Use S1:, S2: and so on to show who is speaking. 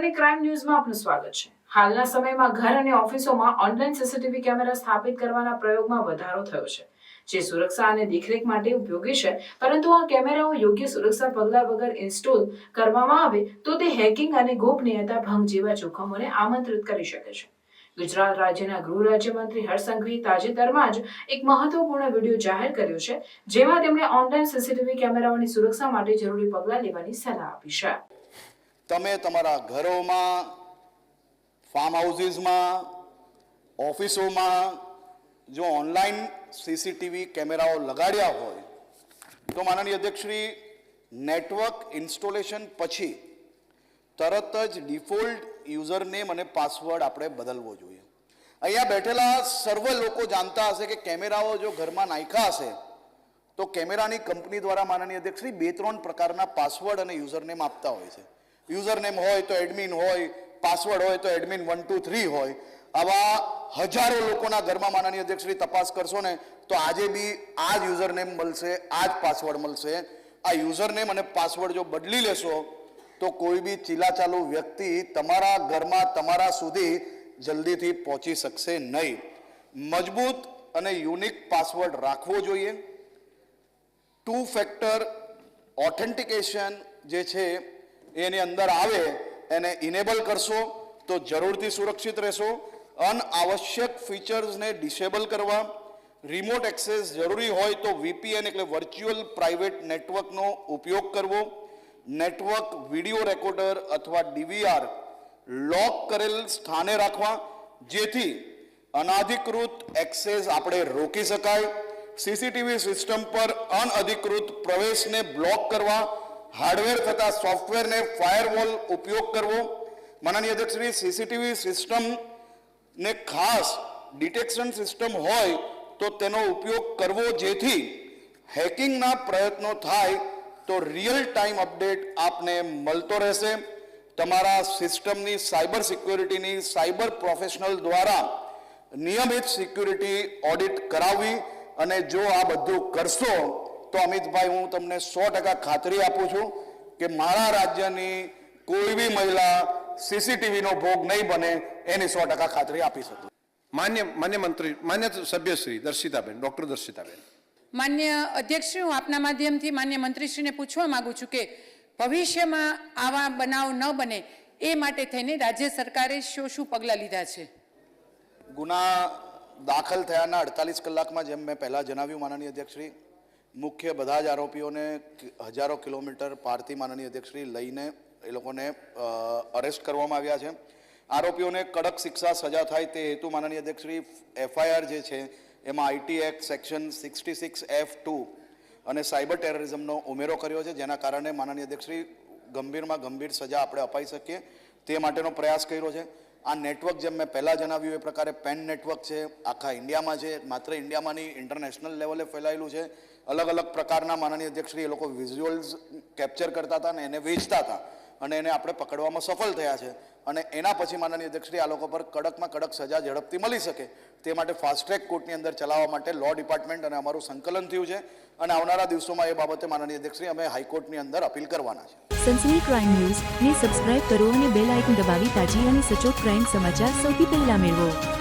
S1: સનસની crime ન્યૂઝમાં આપનું સ્વાગત છે. હાલના સમયમાં ઘર અને ઓફિસોમાં ઓનલાઈન સીસીટીવી કેમેરા સ્થાપિત કરવાના પ્રયોગમાં વધારો થયો છે. જે સુરક્ષા અને દેખરેખ માટે ઉપયોગી છે, પરંતુ આ કેમેરાઓ યોગ્ય સુરક્ષા પગલાં વગર ઇન્સ્ટોલ કરવામાં આવે તો તે હેકિંગ અને ગોપનીયતા ભંગ જેવા જોખમોને આમંત્રિત કરી શકે છે. ગુજરાત રાજ્યના ગૃહ રાજ્યમંત્રી હર્ષ તાજેતરમાં જ એક મહત્વપૂર્ણ વીડિયો જાહેર કર્યો છે, જેમાં તેમણે ઓનલાઈન સીસીટીવી કેમેરાઓની સુરક્ષા માટે જરૂરી પગલાં લેવાની સલાહ આપી છે.
S2: તમે તમારા ઘરોમાં ફાર્મ હાઉસીસમાં ઓફિસોમાં જો ઓનલાઈન સીસીટીવી કેમેરાઓ લગાડ્યા હોય, તો માનનીય અધ્યક્ષશ્રી નેટવર્ક ઇન્સ્ટોલેશન પછી તરત જ ડિફોલ્ટ યુઝરનેમ અને પાસવર્ડ આપણે બદલવો જોઈએ. અહીંયા બેઠેલા સર્વ લોકો જાણતા હશે કે કેમેરાઓ જો ઘરમાં નાખ્યા હશે, તો કેમેરાની કંપની દ્વારા માનનીય અધ્યક્ષશ્રી બે ત્રણ પ્રકારના પાસવર્ડ અને યુઝરનેમ આપતા હોય છે. યુઝરનેમ હોય તો એડમિન હોય, પાસવર્ડ હોય તો એડમિન વન, ટુ, થ્રી હોય. આવા હજારો લોકોના ઘરમાં માનનીય અધ્યક્ષશ્રી તપાસ કરશો ને, તો આજે બી આ જ યુઝરનેમ મળશે, આ જ પાસવર્ડ મળશે. આ યુઝરનેમ અને પાસવર્ડ જો બદલી લેશો, તો કોઈ બી ચીલાચાલુ વ્યક્તિ તમારા ઘરમાં, તમારા સુધી જલ્દીથી પહોંચી શકશે નહીં. મજબૂત અને યુનિક પાસવર્ડ રાખવો જોઈએ. ટુ ફેક્ટર ઓથેન્ટિકેશન જે છે એની અંદર આવે, એને ઇનેબલ કરશો તો જરૂરથી સુરક્ષિત રહેશો. અનઆવશ્યક ફીચર્સને ડિસેબલ કરવા. રિમોટ એક્સેસ જરૂરી હોય તો વીપીએન એટલે વર્ચ્યુઅલ પ્રાઇવેટ નેટવર્કનો ઉપયોગ કરવો. નેટવર્ક વીડિયો રેકોર્ડર અથવા ડીવીઆર લોક કરેલ સ્થાને રાખવા. જેથી અનાધિકૃત એક્સેસ આપણે રોકી શકાય. સીસીટીવી સિસ્ટમ પર અનઅધિકૃત પ્રવેશને બ્લોક કરવા. હાર્ડવેર તથા સોફ્ટવેરને ફાયરવોલ ઉપયોગ કરવો. માનનીય અધ્યક્ષશ્રી સીસીટીવી સિસ્ટમને ખાસ ડિટેક્શન સિસ્ટમ હોય તો તેનો ઉપયોગ કરવો જેથી હેકિંગના પ્રયત્નો થાય તો રિયલ ટાઈમ અપડેટ આપને મળતો રહેશે. તમારા સિસ્ટમની સાયબર સિક્યોરિટીની સાયબર પ્રોફેશનલ દ્વારા નિયમિત સિક્યુરિટી ઓડિટ કરાવવી અને જો આ બધું કરશો તો અમિતભાઈ હું તમને સો ટકા ખાતરી આપું છું કે મારા રાજ્યની કોઈ બી મહિલા સીસીટીવીનો ભોગ નહીં બને એની સો ટકા ખાતરી આપી શકું.
S3: માન્ય માન્ય મંત્રી માન્ય સભ્યશ્રી દર્શિતાબેન ડોક્ટર દર્શિતાબેન.
S4: માન્ય અધ્યક્ષશ્રી હું આપના માધ્યમથી માન્ય મંત્રીશ્રીને પૂછવા માંગુ છું કે ભવિષ્યમાં આવા બનાવ ન બને એ માટે થઈને રાજ્ય સરકારે શું શું પગલાં લીધા છે?
S2: ગુના દાખલ થયાના અડતાલીસ કલાકમાં જેમ મેં પહેલાં જણાવ્યું માનનીય અધ્યક્ષશ્રી મુખ્ય બધા જ આરોપીઓને હજારો કિલોમીટર પારથી માનનીય અધ્યક્ષશ્રી લઈને એ લોકોને અરેસ્ટ કરવામાં આવ્યા છે. આરોપીઓને કડક શિક્ષા સજા થાય તે હેતુ માનનીય અધ્યક્ષશ્રી એફઆઈઆર જે છે, એમાં IT act section sixty six F two અને સાયબર ટેરરિઝમનો ઉમેરો કર્યો છે, જેના કારણે માનનીય અધ્યક્ષશ્રી ગંભીરમાં ગંભીર સજા આપણે અપાઈ શકીએ તે માટેનો પ્રયાસ કર્યો છે. આ નેટવર્ક જેમ મેં પહેલાં જણાવ્યું, એ પ્રકારે પેન નેટવર્ક છે, આખા ઇન્ડિયામાં છે, માત્ર ઇન્ડિયામાં નહીં ઇન્ટરનેશનલ લેવલે ફેલાયેલું છે. અલગ અલગ પ્રકારના માનનીય અધ્યક્ષશ્રી એ લોકો વિઝ્યુઅલ્સ કેપ્ચર કરતા હતા અને એને વેચતા હતા. અને એને આપણે પકડવામાં સફળ થયા છે. અને એના પછી માનનીય અધ્યક્ષશ્રી, આ લોકો પર કડકમાં કડક સજા ઝડપથી મળી શકે. તે માટે ફાસ્ટ ટ્રેક કોર્ટની અંદર ચલાવવા માટે લો ડિપાર્ટમેન્ટ અને અમારું સંકલન થયું છે. અને આવનારા દિવસોમાં એ બાબતે માનનીય અધ્યક્ષશ્રી, અમે હાઈકોર્ટની અંદર અપીલ કરવાના છે.
S5: સનસની ક્રાઇમ ન્યૂઝ ને સબસ્ક્રાઇબ કરો અને બેલ આઇકન દબાવી તાજી અને સચોટ ક્રાઇમ સમાચાર સૌથી પહેલા મેળવો.